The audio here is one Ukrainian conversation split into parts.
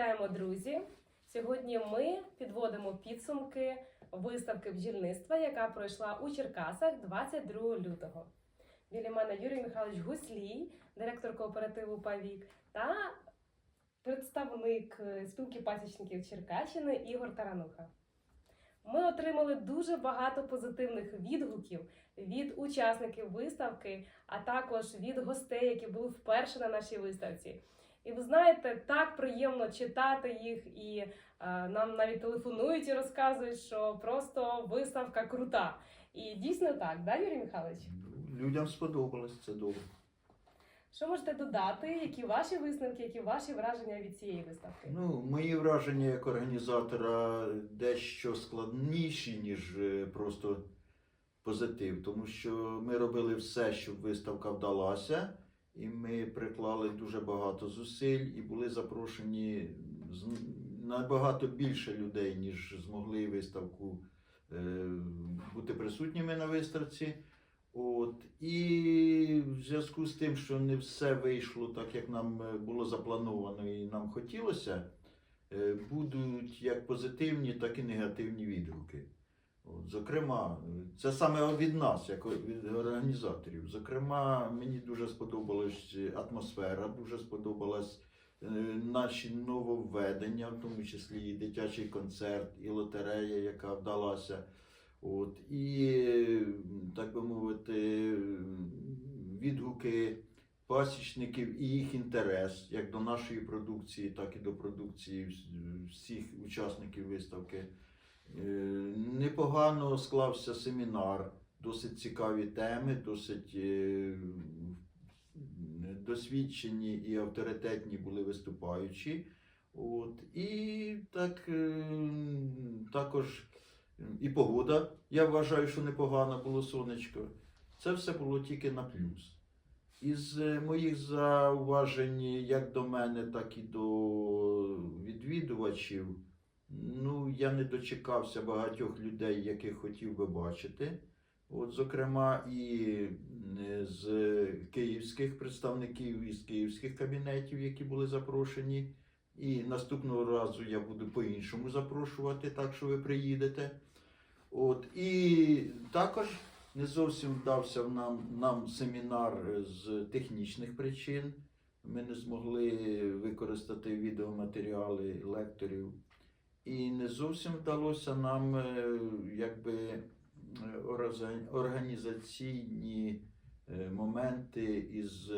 Вітаємо, друзі! Сьогодні ми підводимо підсумки виставки бджільництва, яка пройшла у Черкасах 22 лютого. Біля мене Юрій Михайлович Гуслій, директор кооперативу Павік, та представник е, спілки пасічників Черкащини Ігор Тарануха. Ми отримали дуже багато позитивних відгуків від учасників виставки, а також від гостей, які були вперше на нашій виставці. І ви знаєте, так приємно читати їх, і е, нам навіть телефонують і розказують, що просто виставка крута. І дійсно так, да, Юрій Михайлович? Людям сподобалось це добре. Що можете додати? Які ваші висновки, які ваші враження від цієї виставки? Ну, мої враження як організатора дещо складніші, ніж е, просто позитив, тому що ми робили все, щоб виставка вдалася, і ми приклали дуже багато зусиль і були запрошені набагато більше людей, ніж змогли виставку е, бути присутніми на виставці. От і в зв'язку з тим, що не все вийшло так, як нам е, було заплановано і нам хотілося, е, будуть як позитивні, так і негативні відгуки. От, зокрема, це саме від нас, як від організаторів. Зокрема, мені дуже сподобалась атмосфера, дуже сподобалась е, наші нововведення, в тому числі і дитячий концерт, і лотерея, яка вдалася. От, і, так би мовити, відгуки пасічників і їх інтерес як до нашої продукції, так і до продукції всіх учасників виставки. Е, Непогано склався семінар, досить цікаві теми, досить е, досвідчені і авторитетні були виступаючі. От, і так, е, також і погода, я вважаю, що непогана було сонечко. Це все було тільки на плюс. Із моїх зауважень як до мене, так і до відвідувачів, ну, я не дочекався багатьох людей, яких хотів би бачити. От, зокрема, і з київських представників із київських кабінетів, які були запрошені. І наступного разу я буду по-іншому запрошувати, так що ви приїдете. От, і також не зовсім вдався нам, нам семінар з технічних причин. Ми не змогли використати відеоматеріали лекторів. І не зовсім вдалося нам е, якби е, організаційні е, моменти із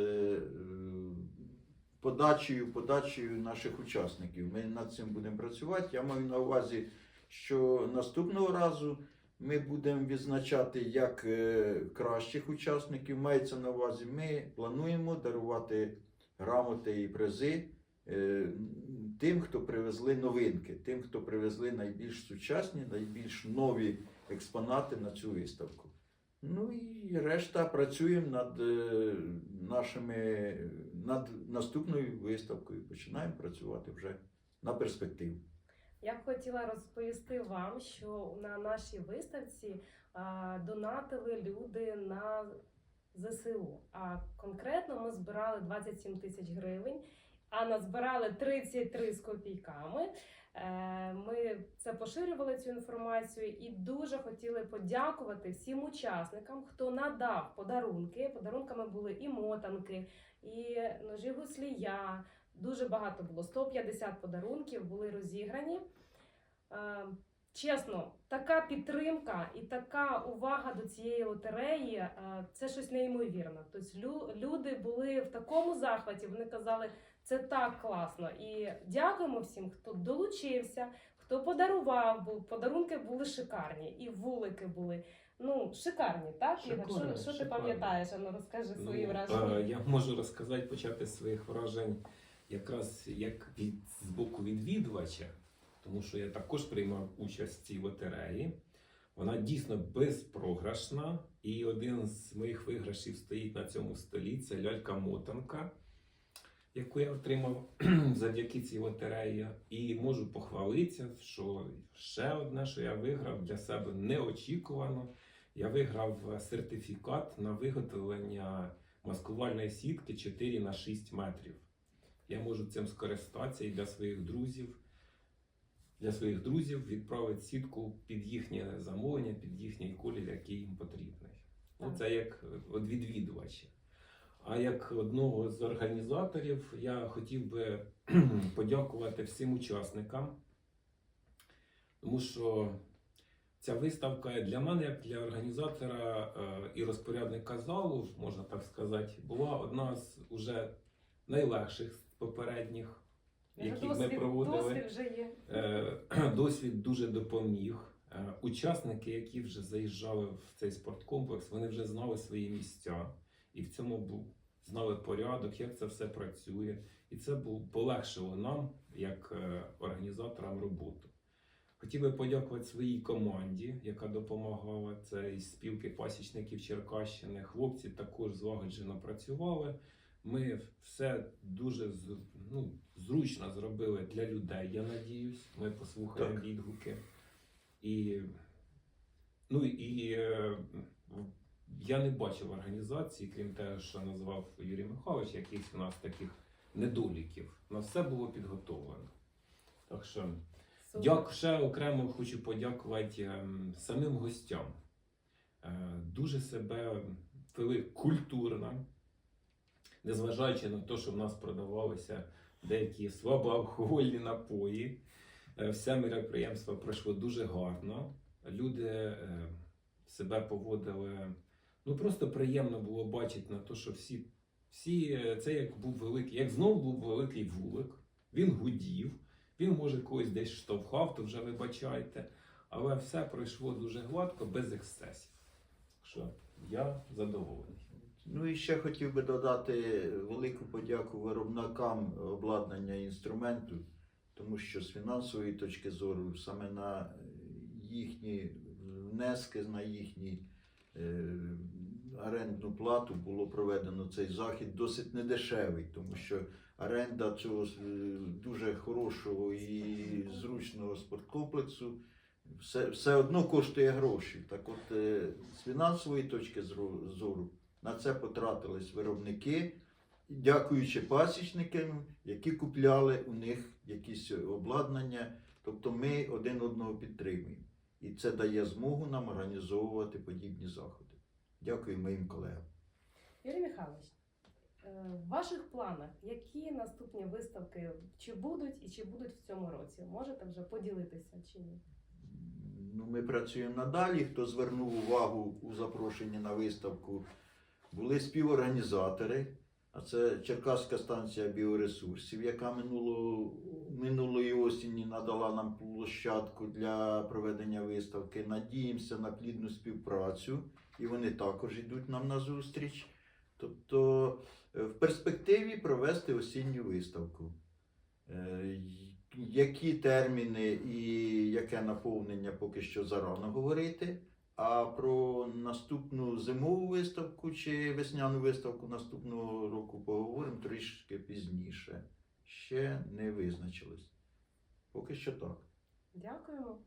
подачею, подачею наших учасників. Ми над цим будемо працювати. Я маю на увазі, що наступного разу ми будемо відзначати як кращих учасників. Мається на увазі, ми плануємо дарувати грамоти і призи тим, хто привезли новинки, тим, хто привезли найбільш сучасні, найбільш нові експонати на цю виставку. Ну і решта працюємо над е, нашими над наступною виставкою. Починаємо працювати вже на перспективу. Я б хотіла розповісти вам, що на нашій виставці донатили люди на ЗСУ. А конкретно ми збирали 27 тисяч гривень, а назбирали 33 з копійками. Е, Ми це поширювали цю інформацію і дуже хотіли подякувати всім учасникам, хто надав подарунки. Подарунками були і мотанки, і ножі гуслія. Дуже багато було 150 подарунків були розіграні. Е, Чесно, така підтримка і така увага до цієї лотереї е, це щось неймовірне. Тобто люди були в такому захваті, вони казали, це так класно. І дякуємо всім, хто долучився, хто подарував, бо подарунки були шикарні, і вулики були. Ну, шикарні, так? Шикарні, Що, що ти пам'ятаєш? Ану, розкажи свої Ну, враження. Я можу розказати, почати з своїх вражень якраз як від з боку відвідувача, тому що я також приймав участь в цій лотереї. Вона дійсно безпрограшна, і один з моїх виграшів стоїть на цьому столі. Це лялька-мотанка, яку я отримав завдяки цій лотереї. І можу похвалитися, що ще одне, що я виграв для себе неочікувано. Я виграв сертифікат на виготовлення маскувальної сітки 4 на 6 метрів. я можу цим скористатися і для своїх друзів. Для своїх друзів відправити сітку під їхнє замовлення, під їхній колір, який їм потрібний. Ну, це як від відвідувача. А як одного з організаторів, я хотів би подякувати всім учасникам, тому що ця виставка для мене, як для організатора е, і розпорядника залу, можна так сказати, була одна з уже найлегших з попередніх, які ми проводили. досвід вже є. Е, Досвід дуже допоміг. Е, Учасники, які вже заїжджали в цей спорткомплекс, вони вже знали свої місця і в цьому був знали порядок, як це все працює. І це полегшило нам, як е, організаторам, роботу. Хотів би подякувати своїй команді, яка допомагала. Це із спілки пасічників Черкащини. Хлопці також злагоджено працювали. Ми все дуже ну, зручно зробили для людей. Я надіюсь, ми послухаємо Так. відгуки. І, ну, і е, я не бачив організації, крім того, що назвав Юрій Михайлович, якихось у нас таких недоліків. У нас все було підготовлено. Так що Дяк, ще окремо хочу подякувати ем, самим гостям. Е, дуже себе вели культурно, незважаючи на те, що в нас продавалися деякі слабоалкогольні напої. Е, все мероприємство пройшло дуже гарно. Люди е, себе поводили. Ну просто приємно було бачити на те, що всі, всі е, це як був великий, як знову був великий вулик, він гудів. Він може когось десь штовхав, то вже вибачайте. Але все пройшло дуже гладко, без ексцесів. Так що я задоволений. Ну і ще хотів би додати велику подяку виробникам обладнання інструменту, тому що з фінансової точки зору саме на їхні внески, на їхню е, орендну плату було проведено цей захід досить недешевий, тому що оренда цього е, дуже хорошого і зручного спорткомплексу все, все одно коштує гроші. Так от, е, з фінансової точки зору на це потратились виробники, дякуючи пасічникам, які купляли у них якісь обладнання. Тобто ми один одного підтримуємо. І це дає змогу нам організовувати подібні заходи. Дякую моїм колегам. Юрій Михайлович, е, в ваших планах які наступні виставки чи будуть і чи будуть в цьому році? Можете вже поділитися чи ні? Ну, ми працюємо надалі. Хто звернув увагу у запрошенні на виставку, були співорганізатори. А це Черкаська станція біоресурсів, яка минуло, минулої осені надала нам площадку для проведення виставки. Надіємося на плідну співпрацю, і вони також йдуть нам на зустріч. Тобто е, в перспективі провести осінню виставку. Е, Які терміни і яке наповнення поки що зарано говорити. А про наступну зимову виставку чи весняну виставку наступного року поговоримо трішки пізніше. Ще не визначилось. Поки що так. Дякуємо.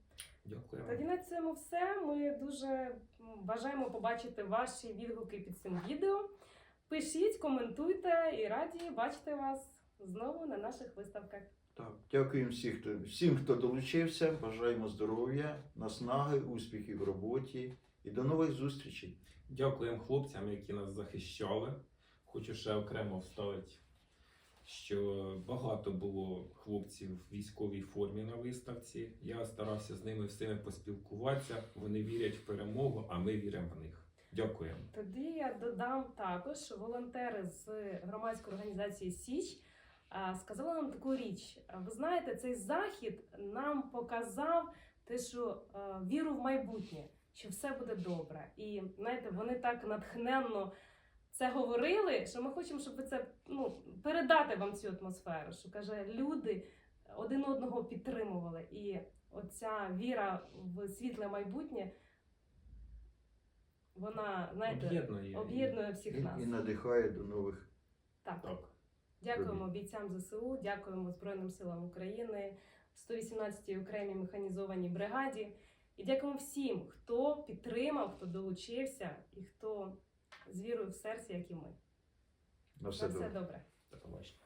Дякую. Тоді на цьому все. Ми дуже бажаємо побачити ваші відгуки під цим відео. Пишіть, коментуйте і раді бачити вас знову на наших виставках. Так, дякуємо всім, хто, всім, хто долучився. Бажаємо здоров'я, наснаги, успіхів в роботі і до нових зустрічей. Дякуємо хлопцям, які нас захищали. Хочу ще окремо вставити, що багато було хлопців в військовій формі на виставці. Я старався з ними всіми поспілкуватися. Вони вірять в перемогу, а ми віримо в них. Дякуємо. Тоді я додам також, волонтери з громадської організації Січ а, сказали нам таку річ. А, Ви знаєте, цей захід нам показав те, що віру в майбутнє, що все буде добре. І знаєте, вони так натхненно це говорили, що ми хочемо, щоб ви це ну, передати вам цю атмосферу. Що каже, люди один одного підтримували. І оця віра в світле майбутнє. Вона, знаєте, Об'єднує. об'єднує всіх І, нас. і надихає до нових. Так. Так. Дякуємо бійцям ЗСУ, дякуємо Збройним силам України, 118-й окремій механізованій бригаді. І дякуємо всім, хто підтримав, хто долучився і хто з вірою в серці, як і ми. На все все добре. добре. До побачення.